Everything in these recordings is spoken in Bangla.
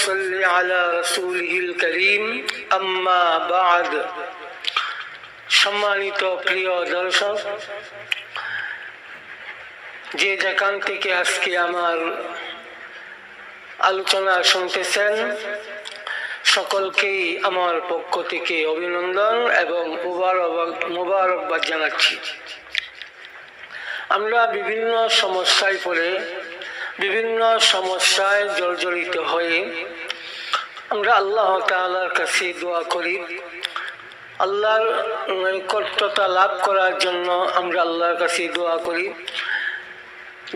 صل على رسوله الكريم أما بعد সম্মানিত প্রিয় দর্শক যে যেখান থেকে আজকে আমার আলোচনা শুনতেছেন সকলকেই আমার পক্ষ থেকে অভিনন্দন এবং মুবারকবাদ মুবারকবাদ জানাচ্ছি আমরা বিভিন্ন সমস্যায় পড়ে বিভিন্ন সমস্যায় জর্জরিত হয়ে আমরা আল্লাহ তাআলার কাছে দোয়া করি। আল্লাহর নৈকট্যতা লাভ করার জন্য আমরা আল্লাহর কাছে দোয়া করি।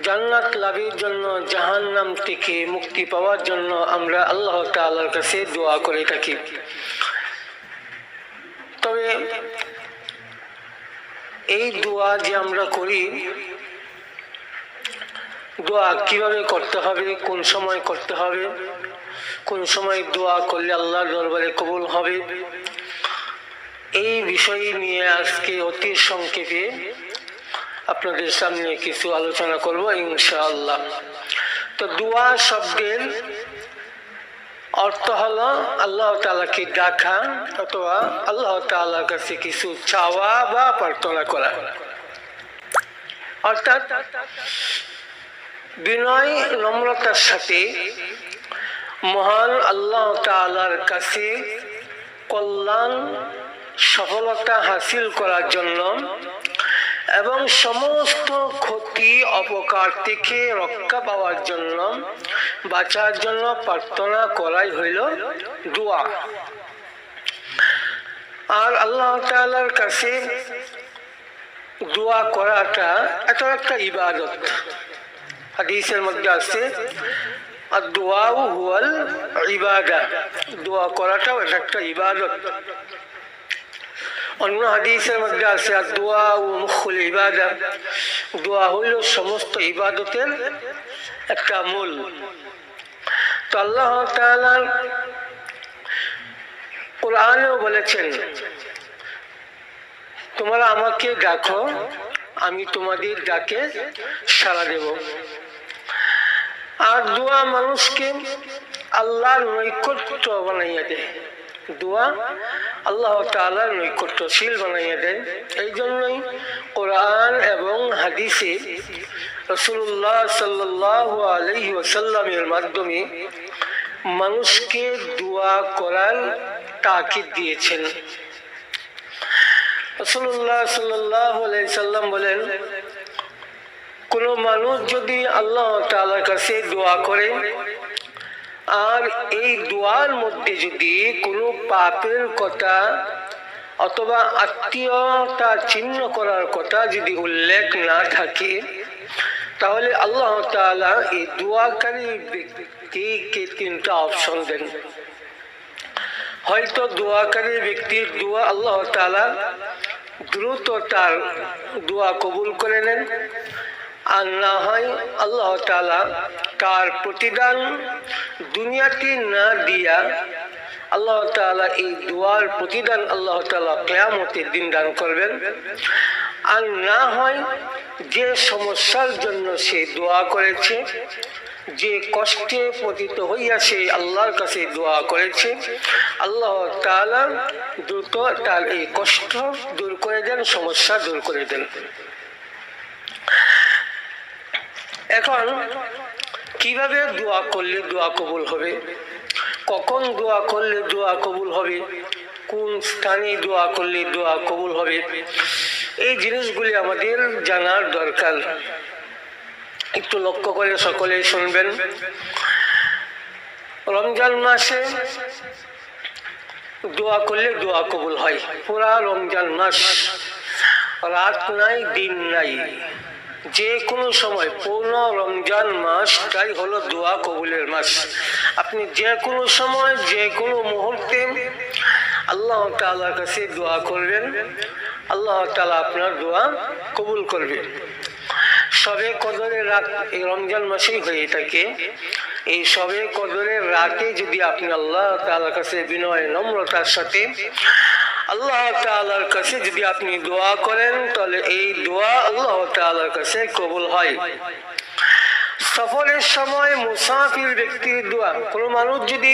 জান্নাত লাভের জন্য, জাহান্নাম থেকে মুক্তি পাওয়ার জন্য আমরা আল্লাহ তাআলার কাছে দোয়া করে থাকি। তবে এই দোয়া যে আমরা করি দোয়া কীভাবে করতে হবে, কোন সময় করতে হবে, কোন সময় দোয়া করলে আল্লাহর দরবারে কবুল হবে, এই বিষয় নিয়ে আজকে অতি সংক্ষেপে আপনাদের সামনে কিছু আলোচনা করব ইনশাআল্লাহ। তো দোয়া শব্দের অর্থ হলো আল্লাহ তালাকে ডাকা অথবা আল্লাহ তালার কাছে কিছু চাওয়া বা প্রার্থনা করা। অর্থাৎ বিনয় নম্রতার সাথে মহান আল্লাহ তালার কাছে কল্যাণ, সফলতা হাসিল করার জন্য এবং সমস্ত ক্ষতি, অপকার থেকে রক্ষা পাওয়ার জন্য, বাঁচার জন্য প্রার্থনা করাই হইল দোয়া। আর আল্লাহ তাআলার কাছে দোয়া করাটা এত একটা ইবাদত। হাদিসের মধ্যে আছে আর দোয়াও হুয়াল ইবাদা। দোয়া করাটাও এটা একটা ইবাদত। অন্য হাদিসের মধ্যে আছে আর দোয়া ও মুখুল ইবাদা। দোয়া হইল সমস্ত ইবাদতের একটা মূল। তো আল্লাহ কোরআনেও বলেছেন, তোমরা আমাকে ডাকো, আমি তোমাদের ডাকে সাড়া দেব। আর দোয়া মানুষকে আল্লাহর নৈকট্য বানাইয়া দেয়। দোয়া আল্লাহ তালার নৈকট্যশীল বানাইয়া দেয়। এই জন্যই কোরআন এবং হাদিসে রসুল্লাহ সাল্লাহ আলহি ওসাল্লামের মাধ্যমে মানুষকে দোয়া করার তাকিদ দিয়েছেন। রসুল্লাহ সাল্লাহ সাল্লাম বলেন কোনো মানুষ যদি আল্লাহ তালার কাছে দোয়া করে, আর এই দোয়ার মধ্যে যদি কোনো পাপের কথা অথবা আত্মীয়তা চিহ্ন করার কথা যদি উল্লেখ না থাকে, তাহলে আল্লাহ তালা এই দোয়াকারী ব্যক্তিকে তিনটা অপশন দেন। হয়তো দোয়াকারী ব্যক্তির দোয়া আল্লাহ তালা দ্রুত তার দোয়া কবুল করে নেন আর না হয় আল্লাহ তালা তার প্রতিদান দুনিয়াতে না দিয়া আল্লাহ তালা এই দোয়ার প্রতিদান আল্লাহ তালা কেয়ামতের দিন দান করবেন। আর না হয় যে সমস্যার জন্য সে দোয়া করেছে, যে কষ্টে পতিত হইয়া সে আল্লাহর কাছে দোয়া করেছে, আল্লাহ তালা দ্রুত তার এই কষ্ট দূর করে দেন, সমস্যা দূর করে দেন। এখন কীভাবে দোয়া করলে দোয়া কবুল হবে? কখন দোয়া করলে দোয়া কবুল হবে? কোন স্থানে দোয়া করলে দোয়া কবুল হবে? এই জিনিসগুলি আমাদের জানার দরকার। একটু লক্ষ্য করে সকলেই শুনবেন। রমজান মাসে দোয়া করলে দোয়া কবুল হয়। পুরা রমজান মাস রাত নাই, দিন নাই। যে কোনো সময় পূর্ণ রমজান মাসটাই হলো দোয়া কবুলের মাস। আপনি যে কোনো সময়, যে কোনো মুহূর্তে আল্লাহ তালার কাছে দোয়া করবেন। আল্লাহ তালা আপনার দোয়া কবুল করবে। সবে কদরের রাত এই রমজান মাসেই হয়ে থাকে। এই সবে কদরের রাতে যদি আপনি আল্লাহ তালার কাছে বিনয়, নম্রতার সাথে আল্লাহ তালার কাছে যদি আপনি দোয়া করেন, তাহলে এই দোয়া আল্লাহ তালার কাছে কবুল হয়। সফরের সময় মুসাফির ব্যক্তির দোয়া। কোনো মানুষ যদি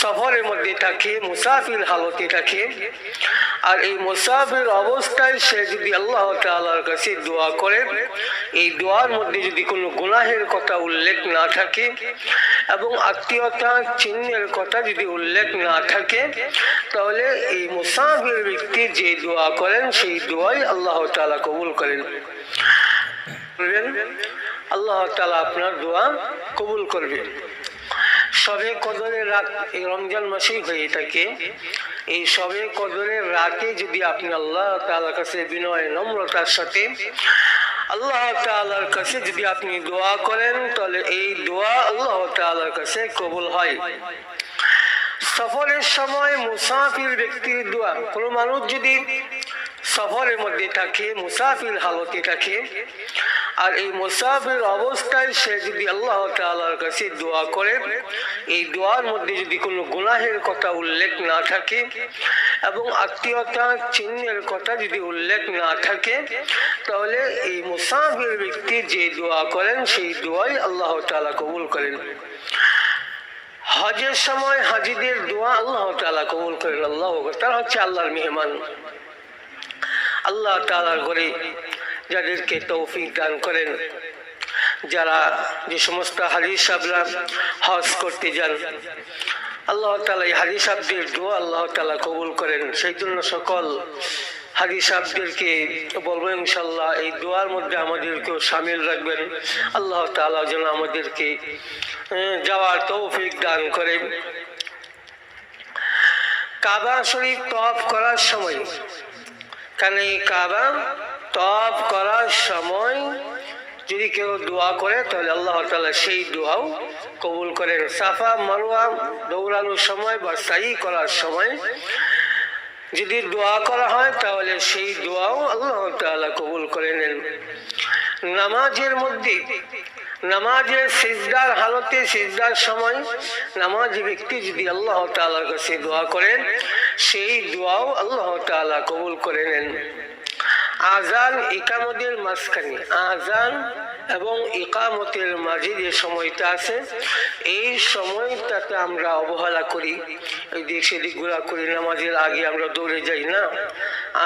সফরের মধ্যে থাকে, মুসাফির হালতে থাকে আর এই মুসাফির অবস্থায় সে যদি আল্লাহ তাআলার কাছে দোয়া করে, এই দোয়ার মধ্যে যদি কোনো গুনাহের কথা উল্লেখ না থাকে এবং আত্মীয়তা চিহ্নের কথা যদি উল্লেখ না থাকে, তাহলে এই মুসাফির ব্যক্তি যে দোয়া করেন, সেই দোয়াই আল্লাহ তালা কবুল করেন। আল্লাহ তালা আপনার দোয়া কবুল করবেন। সবে কদরের রাত এই রমজান মাসেই হয়ে থাকে। এই সবে কদরের রাতে যদি আপনি আল্লাহ তালার কাছে বিনয়, নম্রতার সাথে আল্লাহ তালার কাছে যদি আপনি দোয়া করেন, তাহলে এই দোয়া আল্লাহ তালার কাছে কবুল হয়। সফরের সময় মুসাফির ব্যক্তির দোয়া। কোনো মানুষ যদি সফরের মধ্যে থাকে, মুসাফির হালতে থাকে আর এই মুসাফির অবস্থায় সে যদি আল্লাহ তাআলার কাছে দোয়া করে, এই দোয়ার মধ্যে যদি কোনো গুনাহের কথা উল্লেখ না থাকে এবং আত্মীয়তা চিহ্নের কথা যদি উল্লেখ না থাকে, তাহলে এই মুসাফির ব্যক্তি যে দোয়া করেন, সেই দোয়াই আল্লাহ তাআলা কবুল করেন। হজের সময় হাজিদের দোয়া আল্লাহ তাআলা কবুল করেন। আল্লাহ তারা হচ্ছে আল্লাহর মেহমান। আল্লাহ তাআলার ঘরে যাদেরকে তৌফিক দান করেন। যারা যে সমস্ত হাজি সাহরা হজ করতে যান, আল্লাহ তালা এই হাজি সাহদের দোয়া আল্লাহ তালা কবুল করেন। সেই জন্য সকল হাজি সাহদেরকে বলব ইনশাল্লাহ এই দোয়ার মধ্যে আমাদেরকেও সামিল রাখবেন। আল্লাহ তালা যেন আমাদেরকে যাওয়ার তৌফিক দান করেন কাবা শরীফ তফ করার সময় কারণ এই কাবা তফ করার সময় যদি কেউ দোয়া করে, তাহলে আল্লাহ তালা সেই দোয়াও কবুল করেন। সাফা মারোয়া দৌড়ানোর সময় বা সাই করার সময় যদি দোয়া করা হয়, তাহলে সেই দোয়াও আল্লাহ তালা কবুল করে নেন নামাজের মধ্যে, নামাজের সিজদার হালতে, সিজদার সময় নামাজ ব্যক্তি যদি আল্লাহ তাআলার কাছে দোয়া করেন, সেই দোয়াও আল্লাহ তাআলা কবুল করে নেন আজান ইকামতের মাঝখানে, আজান এবং ইকামতের মাঝে যে সময়টা আছে, এই সময়টাতে আমরা অবহেলা করি। এই দিক সেদিক ঘোরা করি, নামাজের আগে আমরা দৌড়ে যাই, না?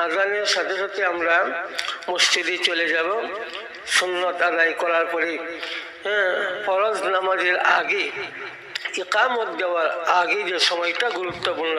আজানের সাথে সাথে আমরা মসজিদে চলে যাব। সুন্নত আদায় করার পরে হ্যাঁ ফরজ নামাজের আগে, ইকামত দেওয়ার আগে যে সময়টা গুরুত্বপূর্ণ